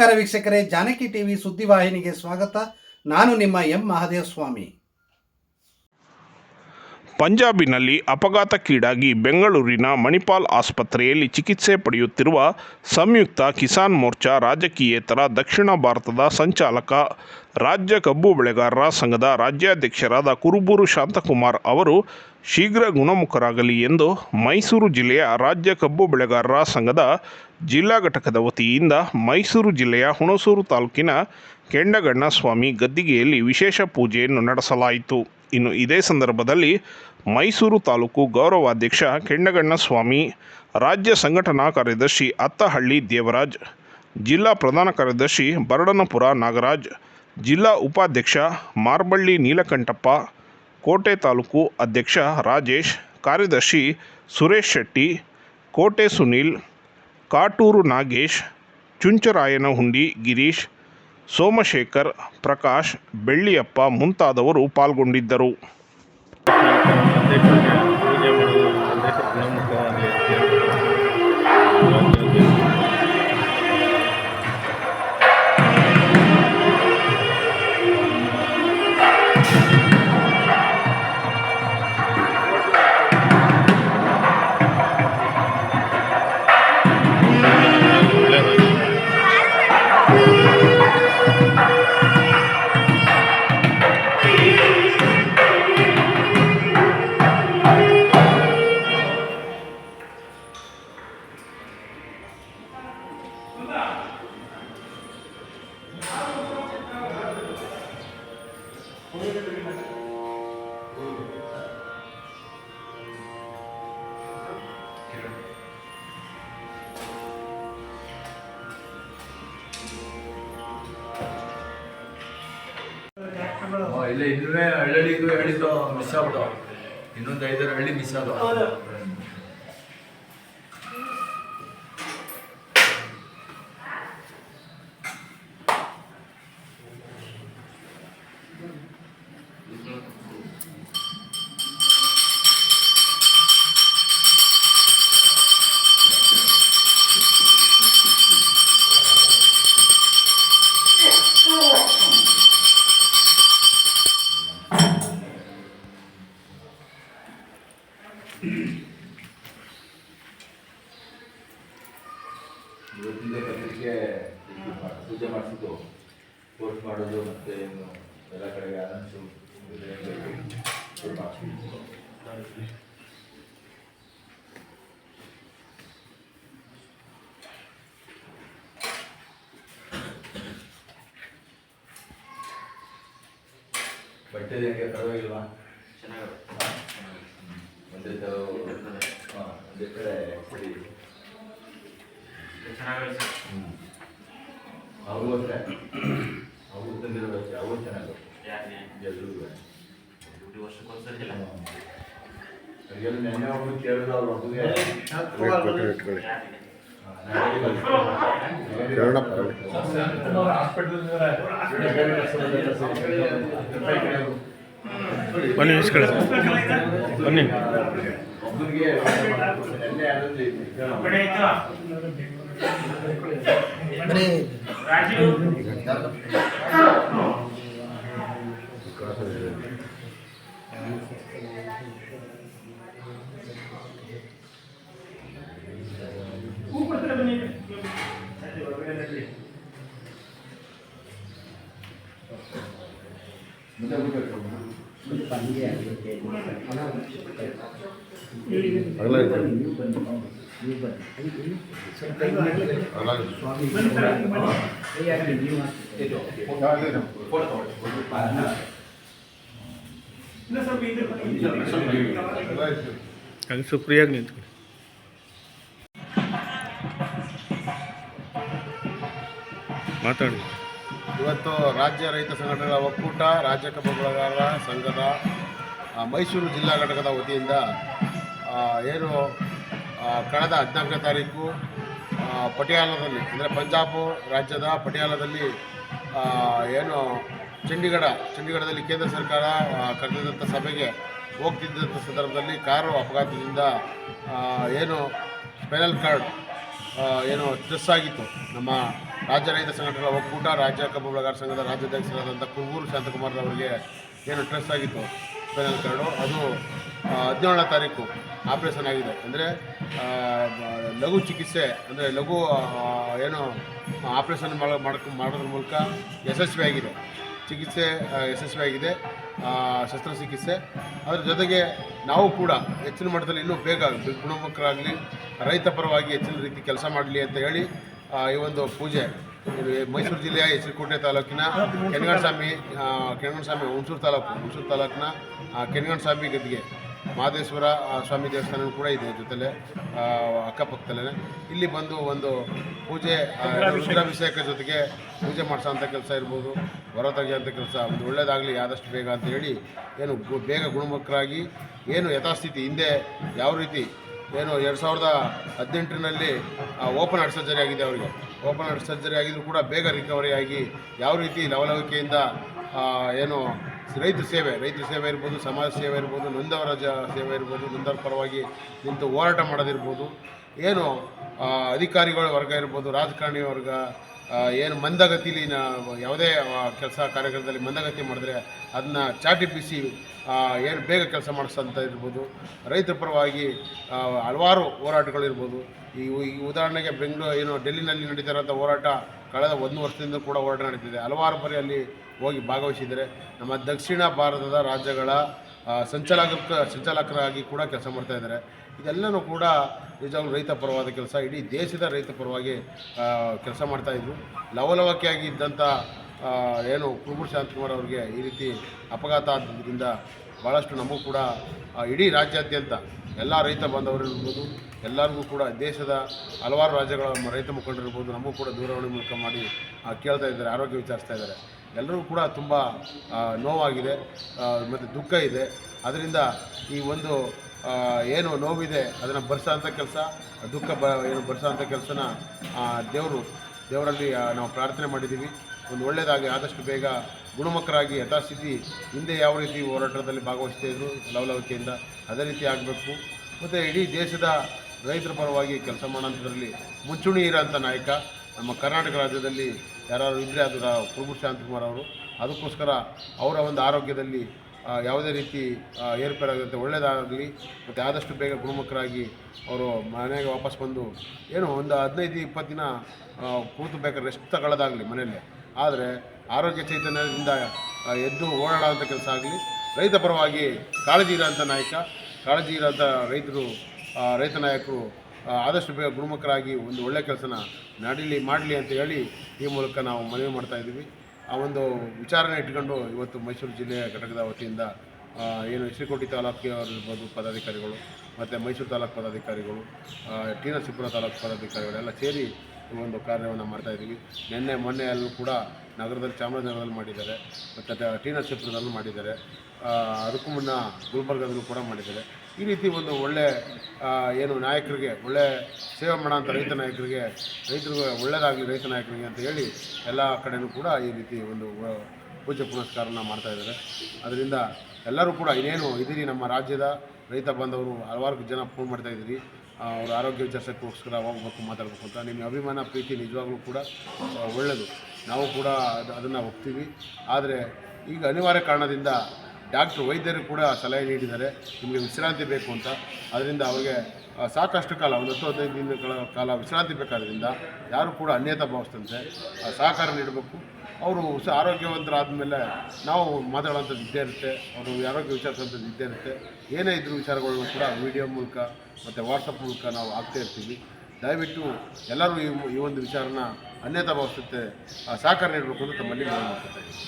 ನಮಸ್ಕಾರ ವೀಕ್ಷಕರೇ, ಜಾನಕಿ ಟಿವಿ ಸುದ್ದಿವಾಹಿನಿಗೆ ಸ್ವಾಗತ. ನಾನು ನಿಮ್ಮ ಎಂ ಮಹಾದೇವ ಸ್ವಾಮಿ ಪಂಜಾಬಿನಲ್ಲಿ ಅಪಘಾತಕ್ಕೀಡಾಗಿ ಬೆಂಗಳೂರಿನ ಮಣಿಪಾಲ್ ಆಸ್ಪತ್ರೆಯಲ್ಲಿ ಚಿಕಿತ್ಸೆ ಪಡೆಯುತ್ತಿರುವ ಸಂಯುಕ್ತ ಕಿಸಾನ್ ಮೋರ್ಚಾ ರಾಜಕೀಯೇತರ ದಕ್ಷಿಣ ಭಾರತದ ಸಂಚಾಲಕ, ರಾಜ್ಯ ಕಬ್ಬು ಬೆಳೆಗಾರರ ಸಂಘದ ರಾಜ್ಯಾಧ್ಯಕ್ಷರಾದ ಕುರುಬೂರು ಶಾಂತಕುಮಾರ್ ಅವರು ಶೀಘ್ರ ಗುಣಮುಖರಾಗಲಿ ಎಂದು ಮೈಸೂರು ಜಿಲ್ಲೆಯ ರಾಜ್ಯ ಕಬ್ಬು ಬೆಳೆಗಾರರ ಸಂಘದ ಜಿಲ್ಲಾ ಘಟಕದ ವತಿಯಿಂದ ಮೈಸೂರು ಜಿಲ್ಲೆಯ ಹುಣಸೂರು ತಾಲೂಕಿನ ಕೆಂಡಗಣ್ಣ ಸ್ವಾಮಿ ಗದ್ದಿಗೆಯಲ್ಲಿ ವಿಶೇಷ ಪೂಜೆಯನ್ನು ನಡೆಸಲಾಯಿತು. ಇನ್ನು ಇದೇ ಸಂದರ್ಭದಲ್ಲಿ ಮೈಸೂರು ತಾಲೂಕು ಗೌರವಾಧ್ಯಕ್ಷ ಕೆಂಡಗಣ್ಣ ಸ್ವಾಮಿ ರಾಜ್ಯ ಸಂಘಟನಾ ಕಾರ್ಯದರ್ಶಿ ಅತ್ತಹಳ್ಳಿ ದೇವರಾಜ್, ಜಿಲ್ಲಾ ಪ್ರಧಾನ ಕಾರ್ಯದರ್ಶಿ ಬರಡನಪುರ ನಾಗರಾಜ್, ಜಿಲ್ಲಾ ಉಪಾಧ್ಯಕ್ಷ ಮಾರ್ಬಳ್ಳಿ ನೀಲಕಂಠಪ್ಪ ಕೋಟೆ ತಾಲೂಕು ಅಧ್ಯಕ್ಷ ರಾಜೇಶ್, ಕಾರ್ಯದರ್ಶಿ ಸುರೇಶ್ ಶೆಟ್ಟಿ, ಕೋಟೆ ಸುನೀಲ್, ಕಾಟೂರು ನಾಗೇಶ್, ಚುಂಚರಾಯನಹುಂಡಿ ಗಿರೀಶ್, ಸೋಮಶೇಖರ್, ಪ್ರಕಾಶ್, ಬೆಳ್ಳಿಯಪ್ಪ ಮುಂತಾದವರು ಪಾಲ್ಗೊಂಡಿದ್ದರು. ಇಲ್ಲ ಇನ್ನೂ ಹಳ್ಳಿಗೂ ಹಳ್ಳಿ ಮಿಸ್ ಆಗ್ಬಿಟ್ಟು ಇನ್ನೊಂದು ಐದಾರು ಹಳ್ಳಿ ಮಿಸ್ ಆದ ಇವತ್ತಿಂದ ಪತ್ರಿಕೆ ಪೂಜೆ ಮಾಡಿಸಿದ್ದು ಪೋಸ್ಟ್ ಮಾಡೋದು ಮತ್ತೆ ಏನು ಎಲ್ಲ ಕಡೆಗೆ ಅನೌನ್ಸು ಬಟ್ಟೆ ಹೆಂಗೆ ಪರವಾಗಿಲ್ವಾ ಒಂದೇ ಥರ ಹಾಂ ಒಂದೇ ಕಡೆ ಸರಿ ಅವರು ಅಷ್ಟೇ ಅವರು ತಂದಿರೋ ಅಷ್ಟೇ ಅವರು ಚೆನ್ನಾಗಿ ಎಲ್ರಿಗೂ ಅವ್ರಿಗೆಲ್ಲ ನೆನ್ನೆ ಒಬ್ಬರು ಕೇಳಿದ್ರು ಅವ್ರ ಒಬ್ಬಗೆ ಬನ್ನಿ ಇಸ್ಕೊಳ್ಳಿ ಬನ್ನಿ ಒಬ್ಬರಿಗೆ ನೆನ್ನೆ Amin. ಹಂಗೆ ಸುಪ್ರಿಯಾಗಿ ನಿಂತ್ಕೊಳ್ಳಿ ಮಾತಾಡಿ. ಇವತ್ತು ರಾಜ್ಯ ರೈತ ಸಂಘಟನೆಗಳ ಒಕ್ಕೂಟ, ರಾಜ್ಯ ಕಬ್ಬು ಸಂಘದ ಮೈಸೂರು ಜಿಲ್ಲಾ ಘಟಕದ ವತಿಯಿಂದ ಏನು ಕಳೆದ ಹದಿನಾಲ್ಕನೇ ತಾರೀಕು ಪಟಿಯಾಲದಲ್ಲಿ, ಅಂದರೆ ಪಂಜಾಬ್ ರಾಜ್ಯದ ಪಟಿಯಾಲದಲ್ಲಿ ಏನು, ಚಂಡೀಗಢ, ಚಂಡೀಗಢದಲ್ಲಿ ಕೇಂದ್ರ ಸರ್ಕಾರ ಕರೆದಿದ್ದಂಥ ಸಭೆಗೆ ಹೋಗ್ತಿದ್ದಂಥ ಸಂದರ್ಭದಲ್ಲಿ ಕಾರು ಅಪಘಾತದಿಂದ ಏನು, ಸ್ಪೈನಲ್ ಕಾರ್ಡ್ ಏನು ಸ್ಟ್ರೆಸ್ ಆಗಿತ್ತು ನಮ್ಮ ರಾಜ್ಯ ರೈತ ಸಂಘಟನೆಗಳ ಒಕ್ಕೂಟ, ರಾಜ್ಯ ಕಬ್ಬು ಬೆಳೆಗಾರ ಸಂಘದ ರಾಜ್ಯಾಧ್ಯಕ್ಷರಾದಂಥ ಕುರುಬೂರು ಶಾಂತಕುಮಾರ್ ಅವರಿಗೆ ಏನು ಟ್ರೆಸ್ ಆಗಿತ್ತು? ಫೈನಲ್ ಕಾರ್ಡು ಅದು ಹದಿನೇಳನೇ ತಾರೀಕು ಆಪ್ರೇಷನ್ ಆಗಿದೆ. ಅಂದರೆ ಲಘು ಚಿಕಿತ್ಸೆ, ಅಂದರೆ ಲಘು ಏನು ಆಪ್ರೇಷನ್ ಮಾಡ, ಮಾಡ್ಕೊ, ಮಾಡೋದ್ರ ಮೂಲಕ ಯಶಸ್ವಿಯಾಗಿದೆ ಚಿಕಿತ್ಸೆ ಯಶಸ್ವಿಯಾಗಿದೆ ಶಸ್ತ್ರಚಿಕಿತ್ಸೆ. ಅದರ ಜೊತೆಗೆ ನಾವು ಕೂಡ ಹೆಚ್ಚಿನ ಮಟ್ಟದಲ್ಲಿ ಇನ್ನೂ ಬೇಗ ಗುಣಮುಖರಾಗಲಿ, ರೈತ ಪರವಾಗಿ ಹೆಚ್ಚಿನ ರೀತಿ ಕೆಲಸ ಮಾಡಲಿ ಅಂತ ಹೇಳಿ ಈ ಒಂದು ಪೂಜೆ. ಮೈಸೂರು ಜಿಲ್ಲೆಯ ಹೆಸರುಕೋಟೆ ತಾಲೂಕಿನ ಕೆನಗಣ ಸ್ವಾಮಿ ಕೆನಗಣ ಸ್ವಾಮಿ ಹುಣಸೂರು ತಾಲೂಕು, ಹುಣಸೂರು ತಾಲೂಕಿನ ಕೆನಗಣಸ್ವಾಮಿ ಗದ್ದಿಗೆ. ಮಹದೇಶ್ವರ ಸ್ವಾಮಿ ದೇವಸ್ಥಾನ ಕೂಡ ಇದೆ ಜೊತೆಲೆ ಅಕ್ಕಪಕ್ಕದಲ್ಲೇ ಇಲ್ಲಿ ಬಂದು ಒಂದು ಪೂಜೆ ರುದ್ರಾಭಿಷೇಕ ಜೊತೆಗೆ ಪೂಜೆ ಮಾಡಿಸೋಂಥ ಕೆಲಸ ಇರ್ಬೋದು ಹೊರ ತೆಗೆಯೋಂಥ ಕೆಲಸ. ಒಂದು ಒಳ್ಳೆಯದಾಗಲಿ ಆದಷ್ಟು ಬೇಗ ಅಂತ ಹೇಳಿ, ಏನು ಬೇಗ ಗುಣಮುಖರಾಗಿ, ಏನು ಯಥಾಸ್ಥಿತಿ ಹಿಂದೆ ಯಾವ ರೀತಿ ಏನು, ಎರಡು ಸಾವಿರದ ಹದಿನೆಂಟರಲ್ಲಿ ಓಪನ್ ಹಾರ್ಟ್ ಸರ್ಜರಿ ಆಗಿದೆ ಅವರಿಗೆ. ಓಪನ್ ಹಾರ್ಟ್ ಸರ್ಜರಿ ಆಗಿದ್ರು ಕೂಡ ಬೇಗ ರಿಕವರಿ ಆಗಿ ಯಾವ ರೀತಿ ಲವಲವಿಕೆಯಿಂದ ಏನು ರೈತ ಸೇವೆ ರೈತ ಸೇವೆ ಇರ್ಬೋದು, ಸಮಾಜ ಸೇವೆ ಇರ್ಬೋದು, ನೊಂದವರ ಸೇವೆ ಇರ್ಬೋದು, ನೊಂದವರ ಪರವಾಗಿ ನಿಂತು ಹೋರಾಟ ಮಾಡೋದಿರ್ಬೋದು. ಏನು ಅಧಿಕಾರಿಗಳ ವರ್ಗ ಇರ್ಬೋದು, ರಾಜಕಾರಣಿ ವರ್ಗ ಏನು ಮಂದಗತಿಲಿ ಯಾವುದೇ ಕೆಲಸ ಕಾರ್ಯಕ್ರಮದಲ್ಲಿ ಮಂದಗತಿ ಮಾಡಿದ್ರೆ ಅದನ್ನ ಚಾಟಿ ಬಿಸಿ ಏನು ಬೇಗ ಕೆಲಸ ಮಾಡಿಸೋಂಥ ಇರ್ಬೋದು. ರೈತರ ಪರವಾಗಿ ಹಲವಾರು ಹೋರಾಟಗಳಿರ್ಬೋದು ಈ ಉದಾಹರಣೆಗೆ ಬೆಂಗಳೂರು, ಏನು ಡೆಲ್ಲಿನಲ್ಲಿ ನಡೀತಾ ಹೋರಾಟ ಕಳೆದ ಒಂದು ವರ್ಷದಿಂದ ಕೂಡ ಹೋರಾಟ ನಡೀತಿದೆ. ಹಲವಾರು ಬಾರಿ ಅಲ್ಲಿ ಹೋಗಿ ಭಾಗವಹಿಸಿದರೆ ನಮ್ಮ ದಕ್ಷಿಣ ಭಾರತದ ರಾಜ್ಯಗಳ ಸಂಚಾಲಕ, ಸಂಚಾಲಕರಾಗಿ ಕೂಡ ಕೆಲಸ ಮಾಡ್ತಾ ಇದ್ದಾರೆ. ಇದೆಲ್ಲನೂ ಕೂಡ ನಿಜವಾಗ್ಲೂ ರೈತ ಪರವಾದ ಕೆಲಸ. ಇಡೀ ದೇಶದ ರೈತ ಪರವಾಗಿ ಕೆಲಸ ಮಾಡ್ತಾಯಿದ್ರು ಲವಲವಕೆಯಾಗಿ ಇದ್ದಂಥ ಏನು ಕುರುಬೂರು ಶಾಂತಕುಮಾರ್ ಅವರಿಗೆ ಈ ರೀತಿ ಅಪಘಾತ ಆದ್ದರಿಂದ ಭಾಳಷ್ಟು ನಮಗೂ ಕೂಡ ಇಡೀ ರಾಜ್ಯಾದ್ಯಂತ ಎಲ್ಲ ರೈತ ಬಾಂಧವರಿರ್ಬೋದು ಎಲ್ಲರಿಗೂ ಕೂಡ ದೇಶದ ಹಲವಾರು ರಾಜ್ಯಗಳ ರೈತ ಮುಖಂಡರಿರ್ಬೋದು ನಮಗೂ ಕೂಡ ದೂರವಾಣಿ ಮೂಲಕ ಮಾಡಿ ಕೇಳ್ತಾ ಇದ್ದಾರೆ, ಆರೋಗ್ಯ ವಿಚಾರಿಸ್ತಾ ಇದ್ದಾರೆ. ಎಲ್ಲರಿಗೂ ಕೂಡ ತುಂಬ ನೋವಾಗಿದೆ ಮತ್ತು ದುಃಖ ಇದೆ. ಅದರಿಂದ ಈ ಒಂದು ಏನು ನೋವಿದೆ, ಅದನ್ನು ಬರ್ಸೋಂಥ ಕೆಲಸ, ದುಃಖ ಬ, ಏನು ಬರ್ಸೋಂಥ ಕೆಲಸನ ದೇವರು, ದೇವರಲ್ಲಿ ನಾವು ಪ್ರಾರ್ಥನೆ ಮಾಡಿದ್ದೀವಿ ಒಂದು ಒಳ್ಳೆಯದಾಗಿ ಆದಷ್ಟು ಬೇಗ ಗುಣಮುಖರಾಗಿ, ಯಥಾಸ್ಥಿತಿ, ಹಿಂದೆ ಯಾವ ರೀತಿ ಹೋರಾಟದಲ್ಲಿ ಭಾಗವಹಿಸ್ತಾ ಇದ್ರು, ಲವಲವಿಕೆಯಿಂದ ಅದೇ ರೀತಿ ಆಗಬೇಕು. ಮತ್ತು ಇಡೀ ದೇಶದ ರೈತರ ಪರವಾಗಿ ಕೆಲಸ ಮಾಡೋಂಥದ್ರಲ್ಲಿ ಮುಂಚೂಣಿ ಇರೋಂಥ ನಾಯಕ, ನಮ್ಮ ಕರ್ನಾಟಕ ರಾಜ್ಯದಲ್ಲಿ ಯಾರು ಇದ್ದರೆ ಅದು ಕುರುಬೂರು ಶಾಂತಕುಮಾರ್ ಅವರು. ಅದಕ್ಕೋಸ್ಕರ ಅವರ ಒಂದು ಆರೋಗ್ಯದಲ್ಲಿ ಯಾವುದೇ ರೀತಿ ಏರ್ಪೇರಾಗದಂತೆ ಒಳ್ಳೆಯದಾಗಲಿ ಮತ್ತು ಆದಷ್ಟು ಬೇಗ ಗುಣಮುಖರಾಗಿ ಅವರು ಮನೆಗೆ ವಾಪಸ್ ಬಂದು, ಏನು ಒಂದು ಹದಿನೈದು ಇಪ್ಪತ್ತು ದಿನ ಕೂತು ಬೇಕಾದ್ರೆ ರೆಸ್ಟ್ ತಗೊಳ್ಳೋದಾಗಲಿ ಮನೆಯಲ್ಲಿ. ಆದರೆ ಆರೋಗ್ಯ ಚೈತನ್ಯದಿಂದ ಎದ್ದು ಓಡಾಡುವಂಥ ಕೆಲಸ ಆಗಲಿ, ರೈತ ಪರವಾಗಿ ಕಾಳಜಿ ಇರೋಂಥ ನಾಯಕ, ಕಾಳಜಿ ಇರೋಂಥ ರೈತರು ರೈತ ನಾಯಕರು ಆದಷ್ಟು ಬೇಗ ಗುಣಮುಖರಾಗಿ ಒಂದು ಒಳ್ಳೆಯ ಕೆಲಸನ ನಡೀಲಿ, ಮಾಡಲಿ ಅಂತ ಹೇಳಿ ಈ ಮೂಲಕ ನಾವು ಮನವಿ ಮಾಡ್ತಾ ಇದ್ದೀವಿ. ಆ ಒಂದು ವಿಚಾರಣೆ ಇಟ್ಕೊಂಡು ಇವತ್ತು ಮೈಸೂರು ಜಿಲ್ಲೆಯ ಘಟಕದ ವತಿಯಿಂದ ಏನು ಶ್ರೀಕೋಟಿ ತಾಲೂಕಿನವರಿರ್ಬೋದು ಪದಾಧಿಕಾರಿಗಳು, ಮತ್ತು ಮೈಸೂರು ತಾಲೂಕು ಪದಾಧಿಕಾರಿಗಳು ಟಿ ನರಸೀಪುರ ತಾಲೂಕು ಪದಾಧಿಕಾರಿಗಳೆಲ್ಲ ಸೇರಿ ಒಂದು ಕಾರ್ಯವನ್ನು ಮಾಡ್ತಾ ಇದ್ದೀವಿ. ನಿನ್ನೆ ಮೊನ್ನೆ ಅಲ್ಲೂ ಕೂಡ ನಗರದಲ್ಲಿ ಚಾಮರಾಜನಗರದಲ್ಲಿ ಮಾಡಿದ್ದಾರೆ. ಮತ್ತು ಟಿ ನರಸೀಪುರದಲ್ಲೂ ಮಾಡಿದ್ದಾರೆ. ಅದಕ್ಕೂ ಮುನ್ನ ಗುಲ್ಬರ್ಗದಲ್ಲೂ ಕೂಡ ಮಾಡಿದ್ದಾರೆ. ಈ ರೀತಿ ಒಂದು ಒಳ್ಳೆ ಏನು ನಾಯಕರಿಗೆ ಒಳ್ಳೆ ಸೇವೆ ಮಾಡೋಂಥ ರೈತ ನಾಯಕರಿಗೆ ರೈತರಿಗೆ ಒಳ್ಳೆಯದಾಗಲಿ ರೈತ ನಾಯಕರಿಗೆ ಅಂತ ಹೇಳಿ ಎಲ್ಲ ಕಡೆಯೂ ಕೂಡ ಈ ರೀತಿ ಒಂದು ಪೂಜೆ ಪುನಸ್ಕಾರನ ಮಾಡ್ತಾಯಿದ್ದಾರೆ ಅದರಿಂದ ಎಲ್ಲರೂ ಕೂಡ ಇನ್ನೇನು ಇದೀರಿ ನಮ್ಮ ರಾಜ್ಯದ ರೈತ ಬಾಂಧವರು ಹಲವಾರು ಜನ ಫೋನ್ ಮಾಡ್ತಾ ಇದ್ದೀರಿ. ಆ, ಅವ್ರ ಆರೋಗ್ಯ ವಿಚಾರಿಸೋಕ್ಕೋಸ್ಕರ ಹೋಗ್ಬೇಕು ಮಾತಾಡ್ಬೇಕು ಅಂತ ನಿಮ್ಮ ಅಭಿಮಾನ, ಪ್ರೀತಿ ನಿಜವಾಗ್ಲೂ ಕೂಡ ಒಳ್ಳೆಯದು ನಾವು ಕೂಡ ಅದು, ಅದನ್ನು ಒಪ್ತೀವಿ. ಆದರೆ ಈಗ ಅನಿವಾರ್ಯ ಕಾರಣದಿಂದ ಡಾಕ್ಟ್ರು, ವೈದ್ಯರು ಕೂಡ ಸಲಹೆ ನೀಡಿದ್ದಾರೆ. ನಿಮಗೆ ವಿಶ್ರಾಂತಿ ಬೇಕು ಅಂತ. ಅದರಿಂದ ಅವರಿಗೆ ಸಾಕಷ್ಟು ಕಾಲ, ಒಂದು ಹತ್ತು ಹದಿನೈದು ದಿನಗಳ ಕಾಲ ವಿಶ್ರಾಂತಿ ಬೇಕಾದ್ರಿಂದ ಯಾರು ಕೂಡ ಅನ್ಯತಾ ಭಾವಿಸ್ತಂತೆ ಸಹಕಾರ ನೀಡಬೇಕು. ಅವರು ಸ ಆರೋಗ್ಯವಂತರಾದ ನಾವು ಮಾತಾಡೋಂಥದ್ದು ಇದ್ದೇ ಇರುತ್ತೆ. ಅವರು ಆರೋಗ್ಯ ವಿಚಾರಿಸೋಂಥದ್ದು ಇದ್ದೇ ಇರುತ್ತೆ. ಏನೇ ಇದ್ರೂ ವಿಚಾರಗಳನ್ನು ಕೂಡ ವಿಡಿಯೋ ಮೂಲಕ ಮತ್ತು ವಾಟ್ಸಪ್ ಮೂಲಕ ನಾವು ಆಗ್ತಾ ಇರ್ತೀವಿ. ದಯವಿಟ್ಟು ಎಲ್ಲರೂ ಈ ಈ ಒಂದು ವಿಚಾರನ ಅನ್ಯತಾ ಭಾವಿಸುತ್ತೆ ಸಹಕಾರ ನೀಡಬೇಕು ಅಂತ ತಮ್ಮಲ್ಲಿ ಮನವಿ ಮಾಡ್ಕೊತಾ ಇದ್ದೀನಿ.